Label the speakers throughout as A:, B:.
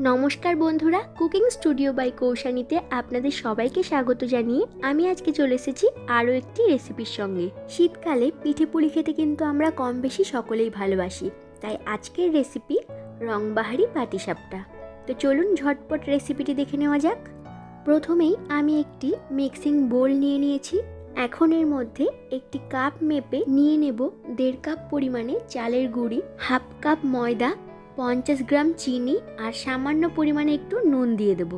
A: নমস্কার বন্ধুরা, cooking studio by কৌশানীতে আপনাদের সবাইকে স্বাগত জানিয়ে আমি আজকে চলে এসেছি আরও একটি রেসিপির সঙ্গে। শীতকালে পিঠে পুলি খেতে কিন্তু আমরা কম বেশি সকলেই ভালোবাসি। তাই আজকের রেসিপি রংবাহারি পাটিসাপটা। তো চলুন ঝটপট রেসিপিটি দেখে নেওয়া যাক। প্রথমেই আমি একটি মিক্সিং বোল নিয়ে নিয়েছি। এখন এর মধ্যে একটি কাপ মেপে নিয়ে নেব দেড় কাপ পরিমাণে চালের গুঁড়ি, হাফ কাপ ময়দা পঞ্চাশ গ্রাম চিনি আর সামান্য পরিমাণে একটু নুন দিয়ে দেব।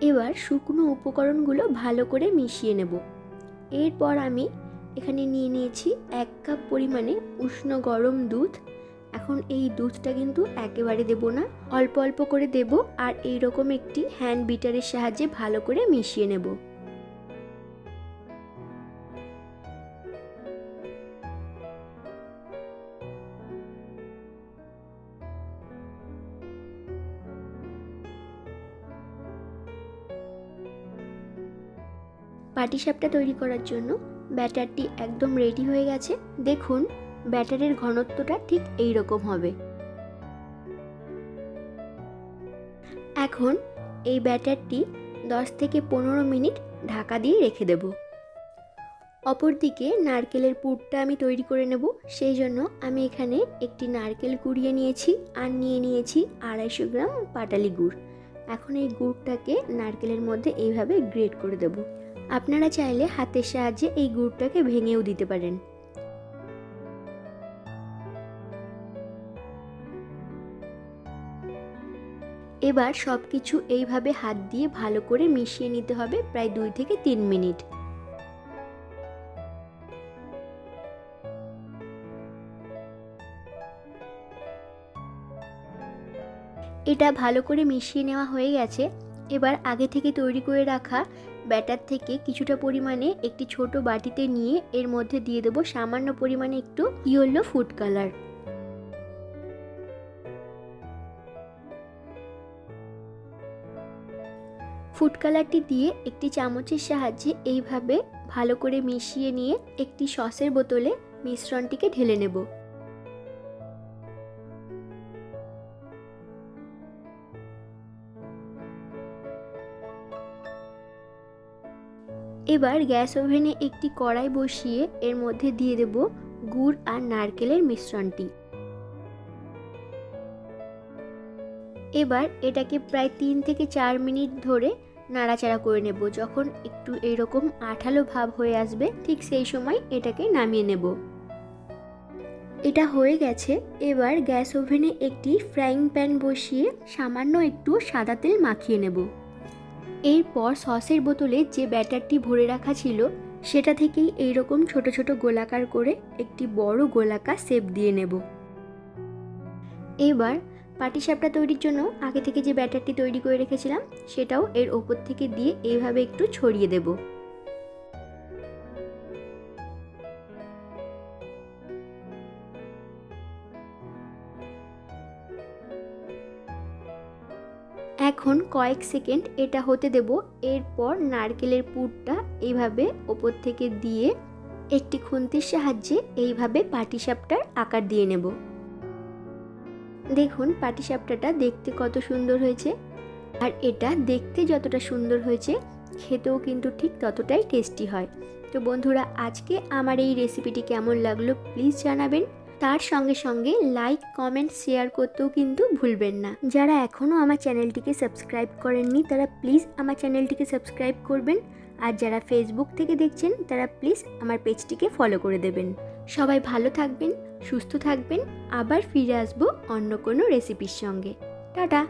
A: এবার শুকনো উপকরণগুলো ভালো করে মিশিয়ে নেব। এরপর আমি এখানে নিয়ে নিয়েছি এক কাপ পরিমাণে উষ্ণ গরম দুধ। এখন এই দুধটা কিন্তু একেবারে দেব না, অল্প অল্প করে দেব আর এই রকম একটি হ্যান্ড বিটারের সাহায্যে ভালো করে মিশিয়ে নেব। পাটিসাপটা তৈরি করার জন্য ব্যাটারটি একদম রেডি হয়ে গেছে। দেখুন, ব্যাটারের ঘনত্বটা ঠিক এই রকম হবে। এখন এই ব্যাটারটি 10 থেকে পনেরো মিনিট ঢাকা দিয়ে রেখে দেব। অপরদিকে নারকেলের পুরটা আমি তৈরি করে নেব। সেই জন্য আমি এখানে একটি নারকেল কুড়িয়ে নিয়েছি আর নিয়ে নিয়েছি আড়াইশো গ্রাম পাটালি গুড়। এখন এই গুড়টাকে নারকেলের মধ্যে এইভাবে গ্রেট করে দেবো। আপনারা চাইলে হাতের সাহায্যে এই গুড়টাকে ভেঙেও দিতে পারেন। এবার সব কিছু এইভাবে হাত দিয়ে ভালো করে মিশিয়ে নিতে হবে প্রায় দুই থেকে তিন মিনিট। এটা ভালো করে মিশিয়ে নেওয়া হয়ে গেছে। এবার আগে থেকে তৈরি করে রাখা ব্যাটার থেকে কিছুটা পরিমাণে একটি ছোট বাটিতে নিয়ে এর মধ্যে দিয়ে দেবো সামান্য পরিমাণে একটু ইয়েলো ফুড কালার। ফুড কালারটি দিয়ে একটি চামচের সাহায্যে এইভাবে ভালো করে মিশিয়ে নিয়ে একটি সসের বোতলে মিশ্রণটিকে ঢেলে নেব। এবার গ্যাস ওভেনে একটি কড়াই বসিয়ে এর মধ্যে দিয়ে দেব গুড় আর নারকেলের মিশ্রণটি। এবার এটাকে প্রায় তিন থেকে চার মিনিট ধরে নাড়াচাড়া করে নেব। যখন একটু এরকম আঠালো ভাব হয়ে আসবে, ঠিক সেই সময় এটাকে নামিয়ে নেব। এটা হয়ে গেছে। এবার গ্যাস ওভেনে একটি ফ্রাইং প্যান বসিয়ে সামান্য একটু সাদা তেল মাখিয়ে নেব। এরপর সসের বোতলে যে ব্যাটারটি ভরে রাখা ছিল, সেটা থেকেই এইরকম ছোট ছোট গোলাকার করে একটি বড় গোলাকার শেপ দিয়ে নেব। এবার পাটিসাপটা তৈরির জন্য আগে থেকে যে ব্যাটারটি তৈরি করে রেখেছিলাম, সেটাও এর ওপর থেকে দিয়ে এইভাবে একটু ছড়িয়ে দেবো। এখন কয়েক সেকেন্ড এটা হতে দেব। এরপর নারকেলের পুরটা এইভাবে ওপর থেকে দিয়ে একটি খুন্তির সাহায্যে এইভাবে পাটিসাপটার আকার দিয়ে নেব। দেখুন, পাটিসাপটাটা দেখতে কত সুন্দর হয়েছে। আর এটা দেখতে যতটা সুন্দর হয়েছে, খেতেও কিন্তু ঠিক ততটাই টেস্টি হয়। তো বন্ধুরা, আজকে আমার এই রেসিপিটি কেমন লাগল প্লিজ জানাবেন। তার সঙ্গে সঙ্গে লাইক কমেন্ট শেয়ার করতেও কিন্তু ভুলবেন না। যারা এখনও আমার চ্যানেলটিকে সাবস্ক্রাইব করেননি, তারা প্লিজ আমার চ্যানেলটিকে সাবস্ক্রাইব করবেন। আর যারা ফেসবুক থেকে দেখছেন, তারা প্লিজ আমার পেজটিকে ফলো করে দেবেন। সবাই ভালো থাকবেন, সুস্থ থাকবেন। আবার ফিরে আসব অন্য কোনো রেসিপির সঙ্গে। টাটা!